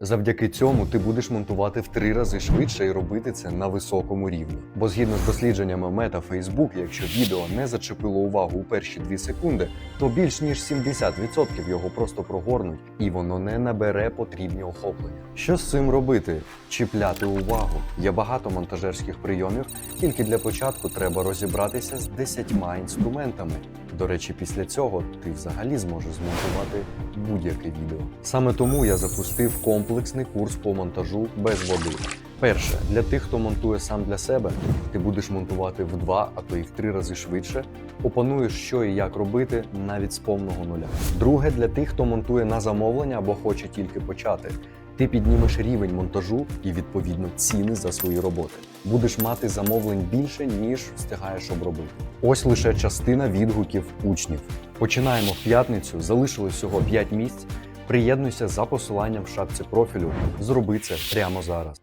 Завдяки цьому ти будеш монтувати в три рази швидше і робити це на високому рівні. Бо згідно з дослідженнями Мета Facebook, якщо відео не зачепило увагу у перші 2 секунди, то більш ніж 70% його просто прогорнуть і воно не набере потрібні охоплення. Що з цим робити? Чіпляти увагу. Є багато монтажерських прийомів, тільки для початку треба розібратися з 10 інструментами. До речі, після цього ти взагалі зможеш змонтувати будь-яке відео. Саме тому я запустив комплексний курс по монтажу без води. Перше, для тих, хто монтує сам для себе, ти будеш монтувати в два, а то й в три рази швидше. Опануєш, що і як робити навіть з повного нуля. Друге, для тих, хто монтує на замовлення або хоче тільки почати. Ти піднімеш рівень монтажу і відповідно ціни за свої роботи. Будеш мати замовлень більше, ніж встигаєш обробити. Ось лише частина відгуків учнів. Починаємо в п'ятницю, залишилось всього 5 місць. Приєднуйся за посиланням в шапці профілю. Зроби це прямо зараз.